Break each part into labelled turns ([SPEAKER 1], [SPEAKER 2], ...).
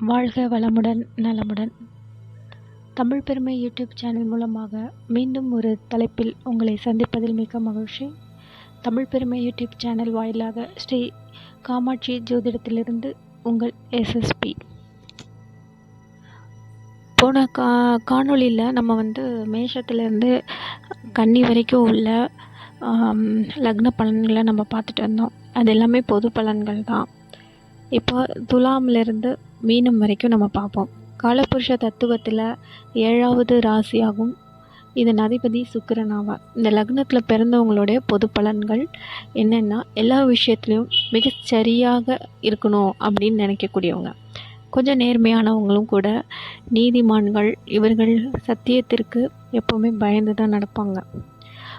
[SPEAKER 1] வாழ்க வளமுடன் நலமுடன். தமிழ் பெருமை யூடியூப் சேனல் மூலமாக மீண்டும் ஒரு தலைப்பில் உங்களை சந்திப்பதில் மிக்க மகிழ்ச்சி. தமிழ் பெருமை யூடியூப் சேனல் வாயிலாக ஸ்ரீ காமாட்சி ஜோதிடத்திலிருந்து உங்கள் எஸ்எஸ்பி போன கா காணொளியில் நம்ம வந்து மேஷத்துலேருந்து கன்னி வரைக்கும் உள்ள லக்ன பலன்களை நம்ம பார்த்துட்டு வந்தோம். அது எல்லாமே பொது பலன்கள் தான். இப்போ துலாமிலிருந்து மீனம் வரைக்கும் நம்ம பார்ப்போம். காலபுருஷ தத்துவத்தில் ஏழாவது ராசியாகும். இதன் அதிபதி சுக்கிரன் ஆவார். இந்த லக்னத்தில் பிறந்தவங்களுடைய பொது பலன்கள் என்னென்னா எல்லா விஷயத்துலையும் மிக சரியாக இருக்கணும் அப்படின்னு நினைக்கக்கூடியவங்க. கொஞ்சம் நேர்மையானவங்களும் கூட நீதிமான்கள் இவர்கள் சத்தியத்திற்கு எப்போவுமே பயந்து தான் நடப்பாங்க.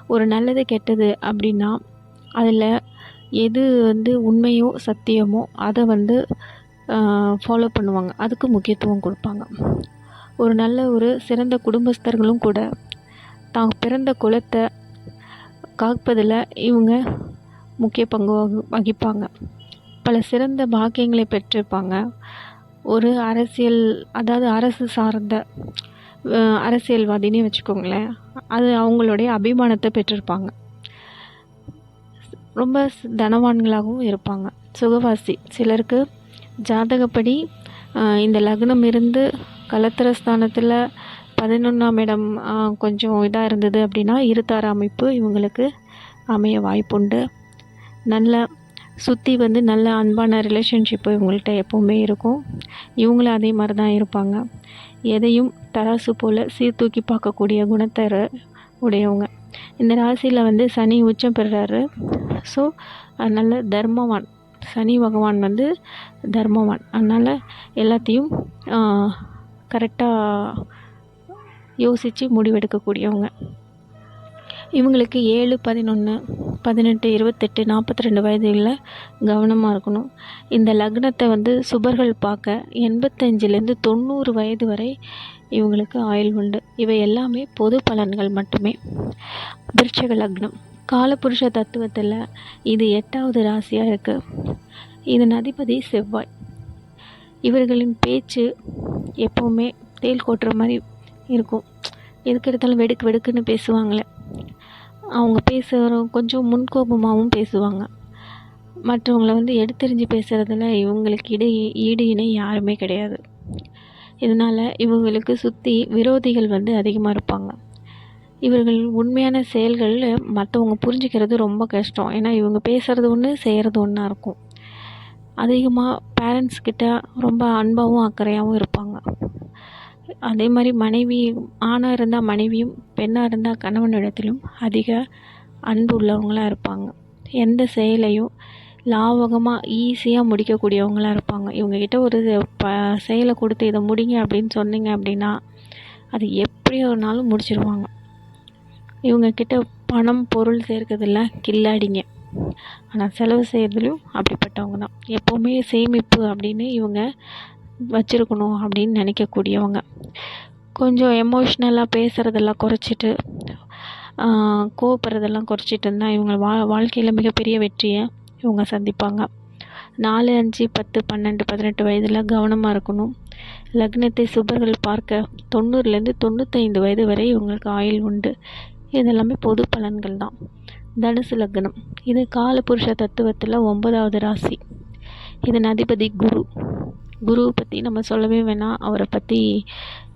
[SPEAKER 1] ஒரு நல்லது கெட்டது அப்படின்னா அதில் எது வந்து உண்மையோ சத்தியமோ அதை வந்து ஃபாலோ பண்ணுவாங்க. அதுக்கு முக்கியத்துவம் கொடுப்பாங்க. ஒரு நல்ல ஒரு சிறந்த குடும்பஸ்தர்களும் கூட தான் பிறந்த குலத்தை காப்பதில் இவங்க முக்கிய பங்கு வகிப்பாங்க. பல சிறந்த பாக்கியங்களை பெற்றிருப்பாங்க. ஒரு அரசியல் அதாவது அரசு சார்ந்த அரசியல்வாதினே வச்சுக்கோங்களேன். அது அவங்களுடைய அபிமானத்தை பெற்றிருப்பாங்க. ரொம்ப தனவான்களாகவும் இருப்பாங்க. சுகவாசி. சிலருக்கு ஜாதகப்படி இந்த லக்னம் இருந்து கலத்திரஸ்தானத்தில் பதினொன்றாம் இடம் கொஞ்சம் இதாக இருந்தது அப்படின்னா இருத்தார அமைப்பு இவங்களுக்கு அமைய வாய்ப்புண்டு. நல்ல சுற்றி வந்து நல்ல அன்பான ரிலேஷன்ஷிப்பு இவங்கள்ட்ட எப்போவுமே இருக்கும். இவங்களும் அதே மாதிரி தான் இருப்பாங்க. எதையும் தராசு போல் சீர்தூக்கி பார்க்கக்கூடிய குணத்தை உடையவங்க. இந்த ராசியில் வந்து சனி உச்சம் பெறுறாரு. ஸோ நல்ல தர்மவான். சனி பகவான் வந்து தர்மவான். அதனால் எல்லாத்தையும் கரெக்டாக யோசித்து முடிவெடுக்கக்கூடியவங்க. இவங்களுக்கு ஏழு பதினொன்று பதினெட்டு இருபத்தெட்டு நாற்பத்தி ரெண்டு வயதுகளில் கவனமாக இருக்கணும். இந்த லக்னத்தை வந்து சுபர்கள் பார்க்க எண்பத்தஞ்சிலேருந்து தொண்ணூறு வயது வரை இவங்களுக்கு ஆயுள் உண்டு. இவை எல்லாமே பொது பலன்கள் மட்டுமே. விருட்சக லக்னம். காலபுருஷ தத்துவத்தில் இது எட்டாவது ராசியாக இருக்குது இதன் அதிபதி செவ்வாய். இவர்களின் பேச்சு எப்போவுமே தேள் கொட்டுற மாதிரி இருக்கும். எதுக்கு எடுத்தாலும் வெடுக்கு வெடுக்குன்னு பேசுவாங்களே. அவங்க பேசுகிற கொஞ்சம் முன்கோபமாகவும் பேசுவாங்க. மற்றவங்கள வந்து எடுத்தெறிஞ்சு பேசுகிறதுல இவங்களுக்கு இடை ஈடு இணை யாருமே கிடையாது. இதனால் இவங்களுக்கு சுற்றி விரோதிகள் வந்து அதிகமாக இருப்பாங்க. இவர்கள் உண்மையான செயல்கள் மற்றவங்க புரிஞ்சுக்கிறது ரொம்ப கஷ்டம். ஏன்னா இவங்க பேசுகிறது ஒன்று செய்கிறது ஒன்றா இருக்கும். அதிகமாக பேரண்ட்ஸ் கிட்ட ரொம்ப அன்பாகவும் அக்கறையாகவும் இருப்பாங்க. அதே மாதிரி மனைவி ஆணாக இருந்தால் மனைவியும் பெண்ணாக இருந்தால் கணவனிடத்திலும் அதிக அன்பு உள்ளவங்களாக இருப்பாங்க. எந்த செயலையும் லாவகமாக ஈஸியாக முடிக்கக்கூடியவங்களாக இருப்பாங்க. இவங்கக்கிட்ட ஒரு ப செயலை கொடுத்து இதை முடிங்க அப்படின்னு சொன்னீங்க அப்படின்னா அது எப்படி ஒரு நாளும் முடிச்சிருவாங்க. இவங்கக்கிட்ட பணம் பொருள் சேர்க்கறதில்ல கில்லாடிங்க. ஆனால் செலவு செய்கிறதுலையும் அப்படிப்பட்டவங்க தான். எப்போவுமே சேமிப்பு அப்படின்னு இவங்க வச்சுருக்கணும் அப்படின்னு நினைக்கக்கூடியவங்க. கொஞ்சம் எமோஷ்னலாக பேசுகிறதெல்லாம் குறைச்சிட்டு கோவப்படுறதெல்லாம் குறைச்சிட்டு இருந்தால் இவங்க வா வாழ்க்கையில் மிகப்பெரிய வெற்றியை இவங்க சந்திப்பாங்க. நாலு அஞ்சு பத்து பன்னெண்டு பதினெட்டு வயதில் கவனமாக இருக்கணும். லக்னத்தை சுபர்கள் பார்க்க தொண்ணூறுலேருந்து தொண்ணூத்தைந்து வயது வரை இவங்களுக்கு ஆயுள் உண்டு. இதெல்லாமே பொது பலன்கள் தான். தனுசு லக்னம். இது காலபுருஷ தத்துவத்தில் ஒன்பதாவது ராசி. இதன் அதிபதி குரு. குருவை பற்றி நம்ம சொல்லவே வேணாம் அவரை பற்றி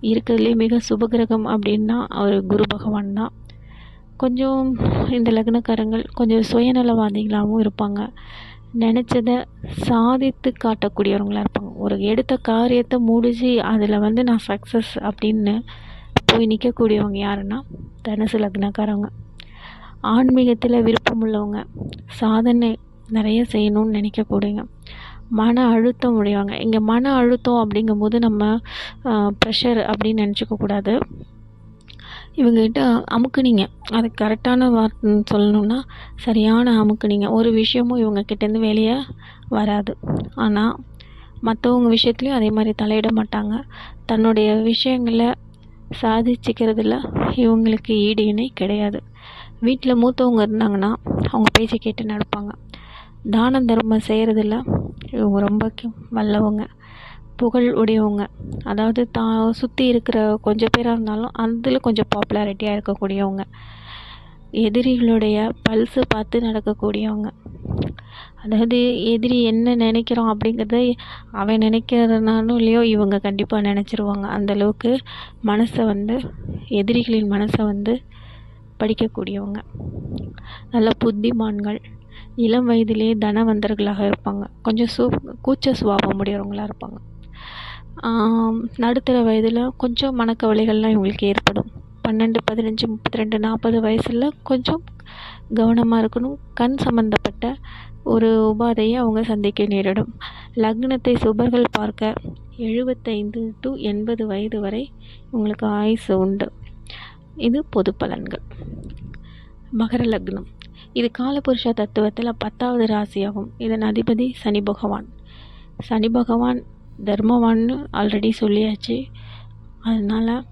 [SPEAKER 1] இருக்கிறதுலே மிக சுபகிரகம் அப்படின்னா அவர் குரு பகவான் தான். கொஞ்சம் இந்த லக்னக்காரங்கள் கொஞ்சம் சுயநலவாதிகளாகவும் இருப்பாங்க. நினச்சதை சாதித்து காட்டக்கூடியவங்களாக இருப்பாங்க. ஒரு எடுத்த காரியத்தை முடிச்சு அதில் வந்து நான் சக்ஸஸ் அப்படின்னு போய் நிற்கக்கூடியவங்க யாருன்னா தனுசு லக்னக்காரவங்க. ஆன்மீகத்தில் விருப்பம் உள்ளவங்க சாதனை நிறைய செய்யணும்னு நினைக்கக்கூடியவங்க. மன அழுத்தம் உடையவங்க. இங்கே மன அழுத்தம் அப்படிங்கும்போது நம்ம ப்ரெஷர் அப்படின்னு நினச்சிக்க கூடாது. இவங்ககிட்ட அமுக்குனீங்க. அது கரெக்டான வார்த்தை சொல்லணும்னா சரியான அமுக்குனீங்க. ஒரு விஷயமும் இவங்க கிட்டேருந்து வெளியே வராது. ஆனால் மற்றவங்க விஷயத்துலையும் அதே மாதிரி தலையிட மாட்டாங்க. தன்னுடைய விஷயங்களை சாதிச்சுக்கிறதுல இவங்களுக்கு ஈடு இணை கிடையாது. வீட்டில் மூத்தவங்க இருந்தாங்கன்னா அவங்க பேச்சை கேட்டு நடப்பாங்க. தான தர்மம் செய்கிறதுல இவங்க ரொம்ப வல்லவங்க. புகழ் உடையவங்க. அதாவது தான் சுற்றி இருக்கிற கொஞ்சம் பேராக இருந்தாலும் அதில் கொஞ்சம் பாப்புலாரிட்டியாக இருக்கக்கூடியவங்க. எதிரிகளுடைய பல்ஸு பார்த்து நடக்கக்கூடியவங்க. அதாவது எதிரி என்ன நினைக்கிறான் அப்படிங்கிறத அவன் நினைக்கிறனாலும் இல்லையோ இவங்க கண்டிப்பாக நினச்சிருவாங்க. அந்தளவுக்கு மனசை வந்து எதிரிகளின் மனசை வந்து படிக்கக்கூடியவங்க. நல்ல புத்திமான்கள் இளம் வயதிலே தனவந்தர்களாக இருப்பாங்க. கொஞ்சம் சூ கூச்ச சுபாவம் உடையவங்களாக இருப்பாங்க. நடுத்தர வயதில் கொஞ்சம் மனக்கவலைகள்லாம் இவங்களுக்கு ஏற்படும். பன்னெண்டு பதினஞ்சு முப்பத்தி ரெண்டு நாற்பது வயசில் கொஞ்சம் கவனமாக இருக்கணும். கண் சம்மந்தப்பட்ட ஒரு உபாதையை அவங்க சந்திக்க நேரிடும். லக்னத்தை சுபர்கள் பார்க்க எழுபத்தைந்து டு எண்பது வயது வரை உங்களுக்கு ஆயுசு உண்டு. இது பொது பலன்கள். மகர லக்னம். இது காலபுருஷ தத்துவத்தில் பத்தாவது ராசியாகும். இதன் அதிபதி சனி பகவான். சனி பகவான் தர்மவான்னு ஆல்ரெடி சொல்லியாச்சு. அதனால்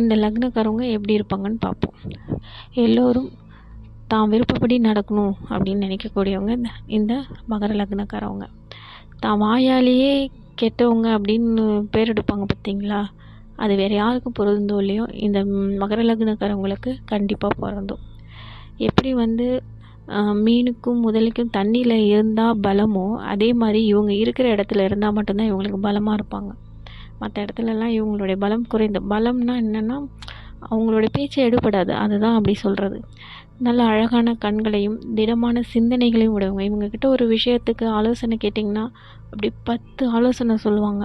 [SPEAKER 1] இந்த லக்னக்காரவங்க எப்படி இருப்பாங்கன்னு பார்ப்போம். எல்லோரும் தான் விருப்பப்படி நடக்கணும் அப்படின்னு நினைக்கக்கூடியவங்க இந்த இந்த மகர லக்னக்காரவங்க. தான் வாயாலேயே கெட்டவங்க அப்படின்னு பேர் எடுப்பாங்க பார்த்தீங்களா? அது வேறு யாருக்கும் பொருந்தோ இல்லையோ இந்த மகர லக்னக்காரவங்களுக்கு கண்டிப்பாக பிறந்தோம் எப்படி வந்து மீனுக்கும் முதலைக்கும் தண்ணியில் இருந்தால் பலமோ அதே மாதிரி இவங்க இருக்கிற இடத்துல இருந்தால் மட்டும்தான் இவங்களுக்கு பலமாக இருப்பாங்க. மற்ற இடத்துலலாம் இவங்களுடைய பலம் குறைந்த பலம்னா என்னென்னா அவங்களுடைய பேச்சு எடுபடாது. அதுதான் அப்படி சொல்கிறது நல்ல அழகான கண்களையும் திடமான சிந்தனைகளையும் உடையவங்க. இவங்கக்கிட்ட ஒரு விஷயத்துக்கு ஆலோசனை கேட்டிங்கன்னா அப்படி பத்து ஆலோசனை சொல்லுவாங்க.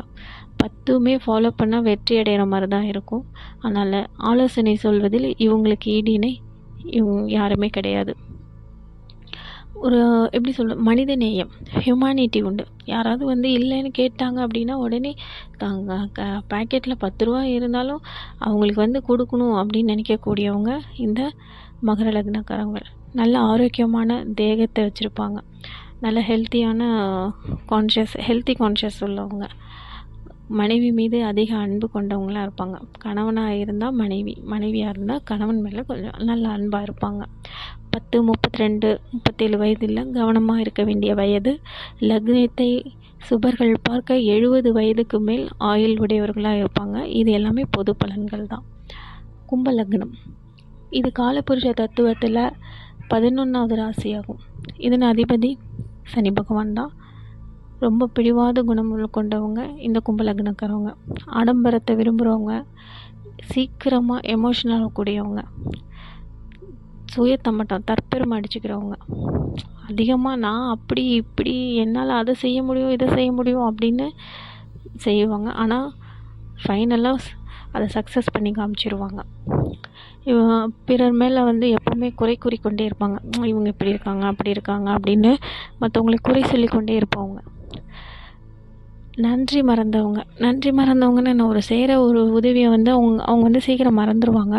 [SPEAKER 1] பத்துமே ஃபாலோ பண்ணால் வெற்றி அடைகிற மாதிரி தான் இருக்கும். அதனால் ஆலோசனை சொல்வதில் இவங்களுக்கு ஈடினை இவங்க யாருமே கிடையாது. ஒரு எப்படி சொல்ல மனித நேயம் ஹியூமானிட்டி உண்டு. யாராவது வந்து இல்லைன்னு கேட்டாங்க அப்படின்னா உடனே தாங்க க பேக்கெட்டில் பத்து ரூபா இருந்தாலும் அவங்களுக்கு வந்து கொடுக்கணும் அப்படின்னு நினைக்கக்கூடியவங்க இந்த மகர லக்னக்காரங்கள் நல்ல ஆரோக்கியமான தேகத்தை வச்சுருப்பாங்க. நல்ல ஹெல்த்தியான கான்ஷியஸ் ஹெல்த்தி கான்ஷியஸ் உள்ளவங்க. மனைவி மீது அதிக அன்பு கொண்டவங்களாக இருப்பாங்க. கணவனாக இருந்தால் மனைவி மனைவியாக இருந்தால் கணவன் மேலே கொஞ்சம் நல்ல அன்பாக இருப்பாங்க. பத்து முப்பத்தி ரெண்டு முப்பத்தேழு வயதில் கவனமாக இருக்க வேண்டிய வயது லக்னத்தை சுபர்கள் பார்க்க எழுபது வயதுக்கு மேல் ஆயுள் உடையவர்களாக இருப்பாங்க. இது எல்லாமே பொது பலன்கள் தான். கும்ப லக்னம். இது காலபுருஷ தத்துவத்தில் பதினொன்றாவது ராசியாகும். இதன் அதிபதி சனி பகவான் தான். ரொம்ப பிடிவாத குணம் கொண்டவங்க இந்த கும்ப லக்னக்காரவங்க ஆடம்பரத்தை விரும்புகிறவங்க சீக்கிரமாக எமோஷனல் ஆகக்கூடியவங்க சுயத்தமட்டம் தற்பெருமை அடிச்சுக்கிறவங்க. அதிகமாக நான் அப்படி இப்படி என்னால் அதை செய்ய முடியும் இதை செய்ய முடியும் அப்படின்னு செய்வாங்க. ஆனால் ஃபைனலாக அதை சக்ஸஸ் பண்ணி காமிச்சிருவாங்க. பிறர் மேலே வந்து எப்போவுமே குறை கூறிக்கொண்டே இருப்பாங்க. இவங்க இப்படி இருக்காங்க அப்படி இருக்காங்க அப்படின்னு மற்றவங்களை குறை சொல்லிக்கொண்டே இருப்பவங்க. நன்றி மறந்தவங்க. நன்றி மறந்தவங்கன்னு என்ன ஒரு செய்கிற ஒரு உதவியை வந்து அவங்க அவங்க வந்து சீக்கிரம் மறந்துடுவாங்க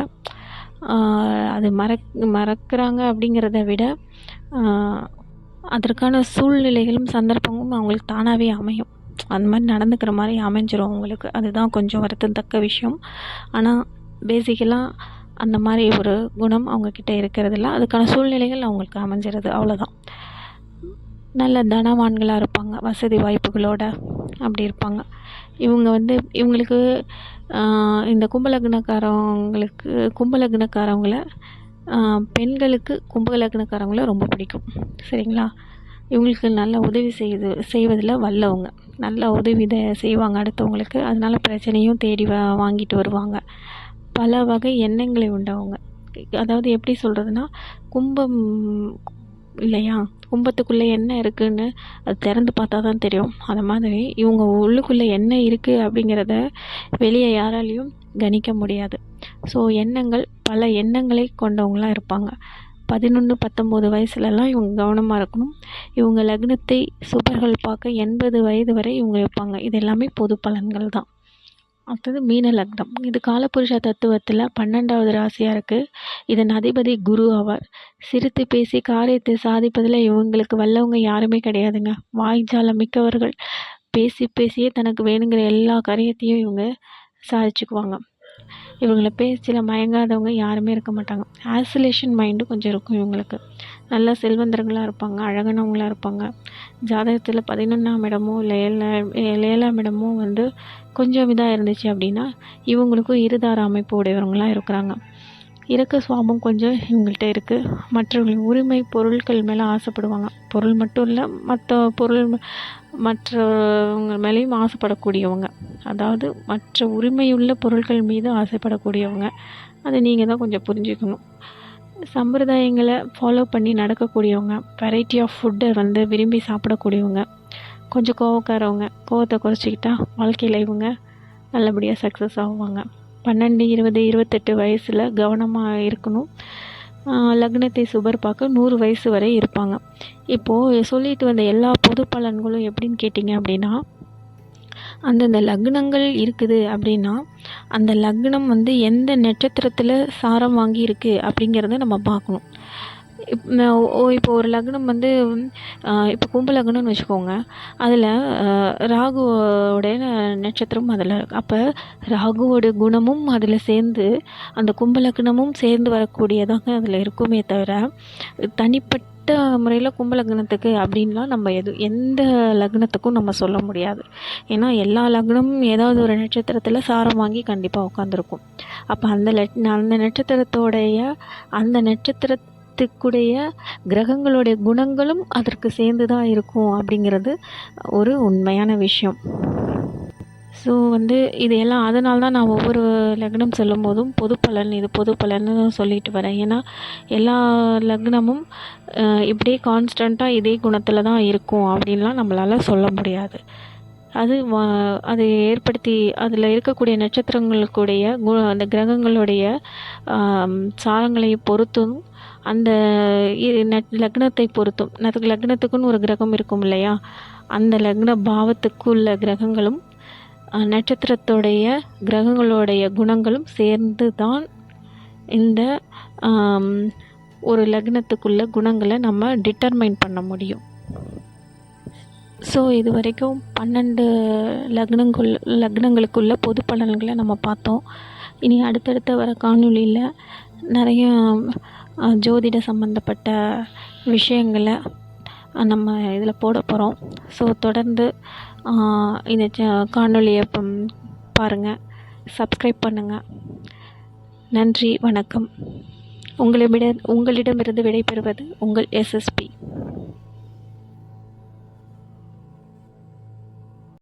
[SPEAKER 1] அது மறக் மறக்கிறாங்க அப்படிங்கிறத விட அதற்கான சூழ்நிலைகளும் சந்தர்ப்பமும் அவங்களுக்கு தானாகவே அமையும். அந்த மாதிரி நடந்துக்கிற மாதிரி அமைஞ்சிரும் அவங்களுக்கு அதுதான் கொஞ்சம் வருத்தத்தக்க விஷயம். ஆனால் பேசிக்கலாக அந்த மாதிரி ஒரு குணம் அவங்கக்கிட்ட இருக்கிறதில்ல. அதுக்கான சூழ்நிலைகள் அவங்களுக்கு அமைஞ்சிருது. அவ்வளோதான் நல்ல தனவான்களாக இருப்பாங்க. வசதி வாய்ப்புகளோட. அப்படி இருப்பாங்க. இவங்க வந்து இவங்களுக்கு இந்த கும்பலக்னக்காரவங்களுக்கு கும்பலக்னக்காரவங்கள பெண்களுக்கு கும்பலக்னக்காரவங்கள ரொம்ப பிடிக்கும். சரிங்களா? இவங்களுக்கு நல்ல உதவி செய்து செய்வதில் வல்லவங்க. நல்ல உதவி இதை செய்வாங்க அடுத்தவங்களுக்கு. அதனால் பிரச்சனையும் தேடி வா வாங்கிட்டு வருவாங்க. பல வகை எண்ணங்களை உண்டவங்க. அதாவது எப்படி சொல்கிறதுனா கும்பம் இல்லையா? கும்பத்துக்குள்ளே என்ன இருக்குதுன்னு அது திறந்து பார்த்தா தான் தெரியும். அது மாதிரி இவங்க உள்ளுக்குள்ளே என்ன இருக்குது அப்படிங்கிறத வெளியே யாராலையும் கணிக்க முடியாது. ஸோ எண்ணங்கள் பல எண்ணங்களை கொண்டவங்களாக இருப்பாங்க. பதினொன்று பத்தொம்போது வயசுலலாம் இவங்க கவனமாக இருக்கணும். இவங்க லக்னத்தை சுபர்கள் பார்க்க எண்பது வயது வரை இவங்க இருப்பாங்க. இது எல்லாமே பொது பலன்கள் தான். அடுத்தது மீன லக்னம். இது காலபுருஷ தத்துவத்தில் பன்னெண்டாவது ராசியாக இருக்குது இதன் அதிபதி குரு ஆவார். சிரித்து பேசி காரியத்தை சாதிப்பதில் இவங்களுக்கு வல்லவங்க யாருமே கிடையாதுங்க. வாய்ஜாலம் மிக்கவர்கள் பேசி பேசியே தனக்கு வேணுங்கிற எல்லா காரியத்தையும் இவங்க சாதிச்சுக்குவாங்க. இவங்கள பேச்சில் மயங்காதவங்க யாருமே இருக்க மாட்டாங்க. ஆசிலேஷன் மைண்டு கொஞ்சம் இருக்கும் இவங்களுக்கு. நல்ல செல்வந்தர்களாக இருப்பாங்க அழகானவங்களாக இருப்பாங்க. ஜாதகத்தில் பதினொன்றாம் இடமோ இல்லை ஏழா ஏழாம் இடமோ வந்து கொஞ்சம் இதாக இருந்துச்சு அப்படின்னா இவங்களுக்கும் இருதார அமைப்பு உடையவங்களாக இருக்கிறாங்க. இறக்க சுவாபம் கொஞ்சம் இவங்கள்ட்ட இருக்குது மற்றவர்களின் உரிமை பொருட்கள் மேலே ஆசைப்படுவாங்க. பொருள் மட்டும் இல்லை மற்ற பொருள் மற்றவங்க மேலேயும் ஆசைப்படக்கூடியவங்க. அதாவது மற்ற உரிமையுள்ள பொருட்கள் மீது ஆசைப்படக்கூடியவங்க. அதை நீங்கள் தான் கொஞ்சம் புரிஞ்சுக்கணும். சம்பிரதாயங்களை ஃபாலோ பண்ணி நடக்கக்கூடியவங்க. வெரைட்டி ஆஃப் ஃபுட்டை வந்து விரும்பி சாப்பிடக்கூடியவங்க. கொஞ்சம் கோவக்காரவங்க. கோவத்தை குறைச்சிக்கிட்டா வாழ்க்கையில் இவங்க நல்லபடியாக சக்ஸஸ் ஆகுவாங்க பன்னெண்டு இருபது இருபத்தெட்டு வயசில் கவனமாக இருக்கணும். லக்னத்தை சுபர் பார்க்க நூறு வயசு வரை இருப்பாங்க. இப்போது சொல்லிட்டு வந்த எல்லா பொது பலன்களும் எப்படின்னு கேட்டிங்க அப்படின்னா அந்தந்த லக்னங்கள் இருக்குது அப்படின்னா அந்த லக்னம் வந்து எந்த நட்சத்திரத்தில் சாரம் வாங்கி இருக்குது அப்படிங்கிறத நம்ம பார்க்கணும். இப்போ ஒரு லக்னம் வந்து இப்போ கும்ப லக்னம்னு வச்சுக்கோங்க. அதில் ராகுவோடைய நட்சத்திரம் அதில். அப்போ ராகுவோட குணமும் அதில் சேர்ந்து அந்த கும்ப லக்னமும் சேர்ந்து வரக்கூடியதாக அதில் இருக்குமே தவிர தனிப்பட்ட முறையில் கும்ப லக்னத்துக்கு அப்படின்லாம் நம்ம எது எந்த லக்னத்துக்கும் நம்ம சொல்ல முடியாது. ஏன்னா எல்லா லக்னமும் ஏதாவது ஒரு நட்சத்திரத்தில் சாரம் வாங்கி கண்டிப்பாக உட்காந்துருக்கும் அப்போ அந்த அந்த நட்சத்திரத்தோடைய அந்த நட்சத்திர கிரகத்துக்குடைய கிரகங்களுடைய குணங்களும் அதற்கு சேர்ந்து தான் இருக்கும் அப்படிங்கிறது ஒரு உண்மையான விஷயம். ஸோ வந்து இது எல்லாம் அதனால தான் நான் ஒவ்வொரு லக்னம் சொல்லும் போதும் பொது பலன் இது பொது பலன்னு சொல்லிட்டு வரேன். ஏன்னா எல்லா லக்னமும் இப்படியே கான்ஸ்டண்ட்டாக இதே குணத்தில் தான் இருக்கும் அப்படின்லாம் நம்மளால் சொல்ல முடியாது. அது அது ஏற்படுத்தி அதில் இருக்கக்கூடிய நட்சத்திரங்களுக்குடைய கு அந்த கிரகங்களுடைய சாரங்களை பொறுத்தும் அந்த லக்னத்தை பொறுத்தும் லக்னத்துக்குன்னு ஒரு கிரகம் இருக்கும் இல்லையா? அந்த லக்ன பாவத்துக்குள்ள கிரகங்களும் நட்சத்திரத்தோடைய கிரகங்களுடைய குணங்களும் சேர்ந்து தான் இந்த ஒரு லக்னத்துக்குள்ள குணங்களை நம்ம டிட்டர்மைன் பண்ண முடியும். ஸோ இது வரைக்கும் பன்னெண்டு லக்னங்கள் லக்னங்களுக்குள்ள பொது பலன்களை நம்ம பார்த்தோம். இனி அடுத்தடுத்த வர காணொளியில் நிறைய ஜோதிட சம்மந்தப்பட்ட விஷயங்களை நம்ம இதில் போட போகிறோம் ஸோ தொடர்ந்து இந்த காணொளியை பாருங்கள் சப்ஸ்கிரைப் பண்ணுங்கள் நன்றி வணக்கம். உங்களை விட உங்களிடமிருந்து விடைபெறுவது உங்கள் எஸ்எஸ்பி